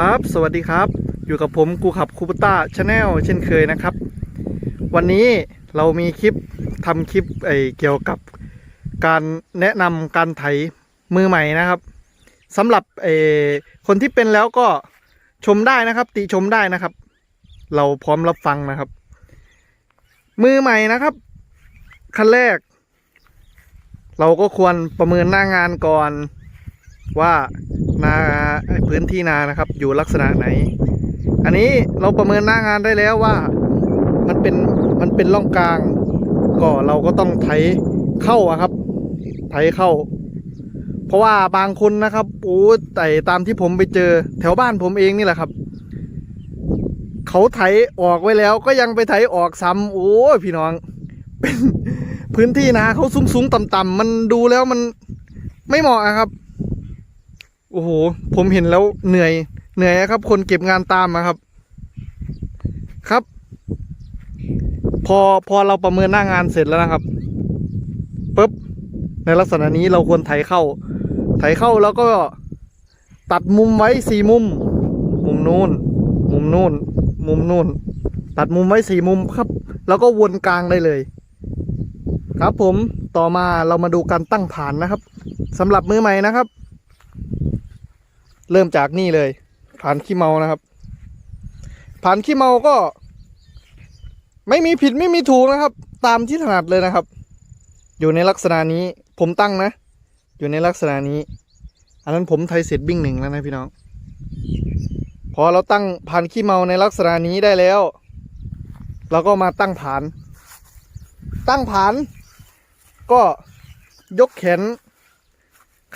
ครับ สวัสดีครับ อยู่กับผมกูขับคูปต้าชาแนลเช่นเคยนะครับ วันนี้เรามีคลิปทำคลิปไอเกี่ยวกับการแนะนำการไถมือใหม่นะครับสำหรับไอคนที่เป็นแล้วก็ชมได้นะครับ ติชมได้นะครับ เราพร้อมรับฟังนะครับ มือใหม่นะครับขั้นแรก เราก็ควรประเมินหน้างานก่อนว่า นาพื้นที่นานะครับ อยู่ลักษณะไหน อันนี้เราประเมินหน้างานได้แล้วว่ามันเป็นมันเป็นร่องกลางก็เราก็ต้องไถเข้าอะครับ ไถเข้า เพราะว่าบางคนนะครับโอ้แต่ตามที่ผมไปเจอ แถวบ้านผมเองนี่แหละครับเขาไถออกไว้แล้วก็ยังไปไถออกซ้ำโอ้พี่น้อง เป็นพื้นที่นาเขาสูงสูงต่ำๆมันดูแล้วมันไม่เหมาะครับ โอ้โห ผมเห็นแล้วเหนื่อย เหนื่อยครับ คนเก็บงานตามอะครับ ครับ พอพอเราประเมินหน้างานเสร็จแล้วนะครับปุ๊บในลักษณะนี้เราควรไถเข้า ไถเข้าแล้วก็ตัดมุมไว้สี่มุม มุมนู้น มุมนู้น มุมนู้น ตัดมุมไว้สี่มุมครับ แล้วก็วนกลางได้เลย ครับผมต่อมาเรามาดูการตั้งฐานนะครับสำหรับมือใหม่นะครับ เริ่มจากนี่เลยผ่านขี้เมานะครับ ผ่านขี้เมาก็ ไม่มีผิดไม่มีถูกนะครับ ตามที่ถนัดเลยนะครับ อยู่ในลักษณะนี้ผมตั้งนะ อยู่ในลักษณะนี้ อันนั้นผมไทยเสร็จบิ้งหนึ่งแล้วนะพี่น้อง พอเราตั้งผ่านขี้เมาในลักษณะนี้ได้แล้ว เราก็มาตั้งฐาน ตั้งฐาน ก็ยกแขน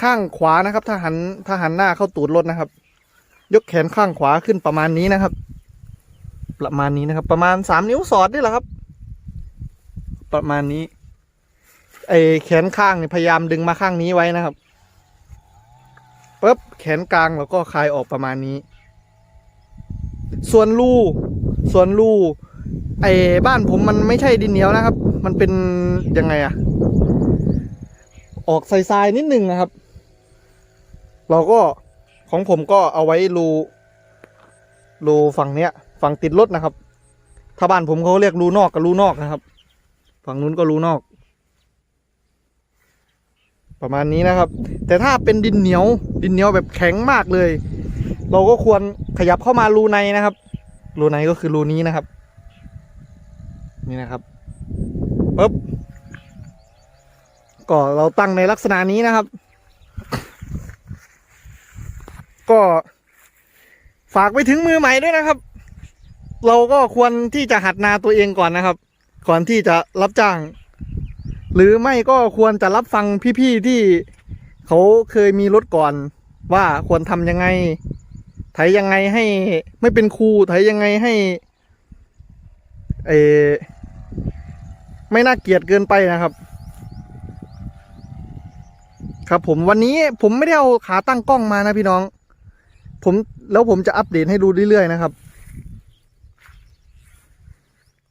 ข้างขวานะครับ ถ้าหันถ้าหันหน้าเข้าตูดรถนะครับ ยกแขนข้างขวาขึ้นประมาณนี้นะครับ ประมาณนี้นะครับ ประมาณสามนิ้วสอดนี่แหละครับ ประมาณนี้ไอแขนข้างเนี่ยพยายามดึงมาข้างนี้ไว้นะครับปุ๊บแขนกลางเราก็คลายออกประมาณนี้ ส่วนรูส่วนรูไอบ้านผมมันไม่ใช่ดินเหนียวนะครับ มันเป็นยังไงอะออกทรายๆนิดนึงนะครับ เราก็ของผมก็เอาไว้รูรูฝั่งเนี้ย ฝั่งติดรถนะครับ ถ้าบ้านผมเขาเรียกรูนอกกับรูนอกนะครับ ฝั่งนู้นก็รูนอก ประมาณนี้นะครับ แต่ถ้าเป็นดินเหนียว ดินเหนียวแบบแข็งมากเลย เราก็ควรขยับเข้ามารูในนะครับ รูในก็คือรูนี้นะครับ นี่นะครับปึ๊บก็เราตั้งในลักษณะนี้นะครับ ก็ฝากไปถึงมือใหม่ด้วยนะครับ เราก็ควรที่จะหัดนาตัวเองก่อนนะครับ ก่อนที่จะรับจ้าง หรือไม่ก็ควรจะรับฟังพี่ๆที่เขาเคยมีรถก่อน ว่าควรทำยังไง ไถยังไงให้ไม่เป็นครูไถยังไงให้เอไม่น่าเกลียดเกินไปนะครับ ครับผมวันนี้ผมไม่ได้เอาขาตั้งกล้องมานะพี่น้อง ผมแล้วผมจะอัปเดตให้ดูเรื่อยๆนะครับ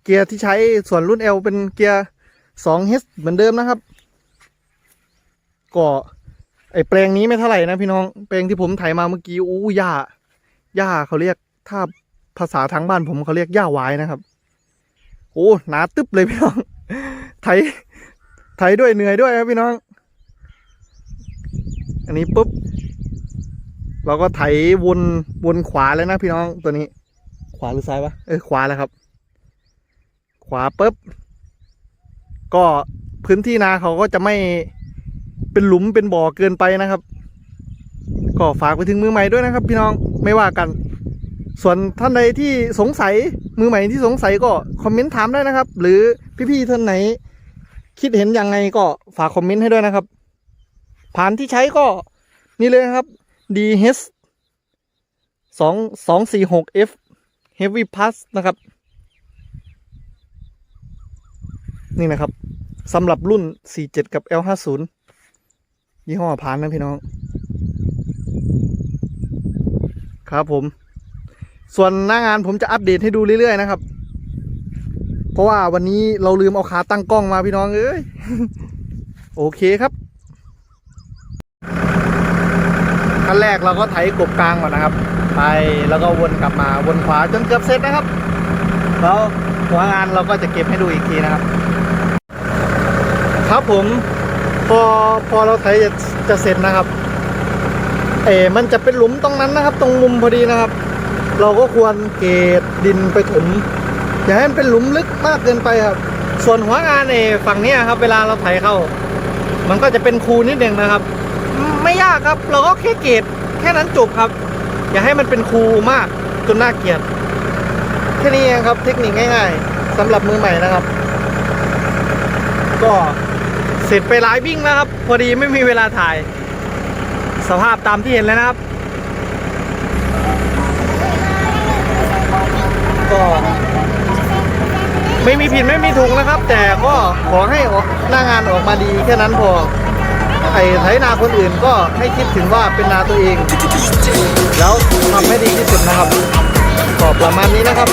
เกียร์ที่ใช้ส่วนรุ่น L เป็นเกียร์ 2 H เหมือนเดิมนะครับ ก็ไอแปลงนี้ไม่เท่าไหร่นะพี่น้อง แปลงที่ผมถ่ายมาเมื่อกี้อู้หญ้าหญ้าเขาเรียกถ้าภาษาทางบ้านผมเขาเรียกหญ้าวายนะครับ โอ้หนาตึ๊บเลยพี่น้อง ไถ ไถด้วยเหนื่อยด้วยครับพี่น้อง อันนี้ปุ๊บ เราก็ไถวนวนขวาเลยนะพี่น้องตัวนี้ ขวาหรือซ้ายวะเออขวาแล้วครับ ขวาปุ๊บก็พื้นที่นาเขาก็จะไม่เป็นหลุมเป็นบ่อเกินไปนะครับ ก็ฝากไปถึงมือใหม่ด้วยนะครับ พี่น้องไม่ว่ากัน ส่วนท่านใดที่สงสัยมือใหม่ที่สงสัยก็คอมเมนต์ถามได้นะครับ หรือพี่ๆท่านไหน คิดเห็นยังไงก็ฝากคอมเมนต์ให้ด้วยนะครับ ผ่านที่ใช้ก็นี่เลยนะครับ DH สองสองสี่หก F Heavy Plus นะครับ นี่นะครับสำหรับรุ่น 47 กับ L50 ยี่ห้อผ่านนะพี่น้อง ครับผม ส่วนหน้างานผมจะอัปเดตให้ดูเรื่อยๆนะครับ เพราะว่าวันนี้เราลืมเอาขาตั้งกล้องมาพี่น้องเอ้ย โอเคครับ ขั้นแรกเราก็ไถกบกลางก่อนนะครับ ไปแล้วก็วนกลับมาวนขวาจนเกือบเสร็จนะครับ แล้วหัวงานเราก็จะเก็บให้ดูอีกทีนะครับ ครับผมพอพอเราไถจะจะเสร็จนะครับ เออมันจะเป็นหลุมตรงนั้นนะครับ ตรงมุมพอดีนะครับ เราก็ควรเกตดินไปถมอย่าให้มันเป็นหลุมลึกมากเกินไปครับ ส่วนหัวงานเออฝั่งนี้ครับ เวลาเราไถเข้า มันก็จะเป็นคูนิดหนึ่งนะครับ ไม่ยากครับ เราก็แค่เกตแค่นั้นจบครับ อย่าให้มันเป็นครูมากจนน่าเกลียดแค่นี้เองครับเทคนิคง่ายๆสำหรับมือใหม่นะครับ ก็เสร็จไปหลายวิ่งแล้วครับ พอดีไม่มีเวลาถ่าย สภาพตามที่เห็นเลยนะครับ ก็ไม่มีผิดไม่มีถูกนะครับ แต่ก็ขอให้ออกหน้างานออกมาดีแค่นั้นพอ ไอ้ไถนาคนอื่นก็ให้คิดถึงว่าเป็นนาตัวเอง แล้วทำให้ดีที่สุดนะครับก็ประมาณนี้นะครับ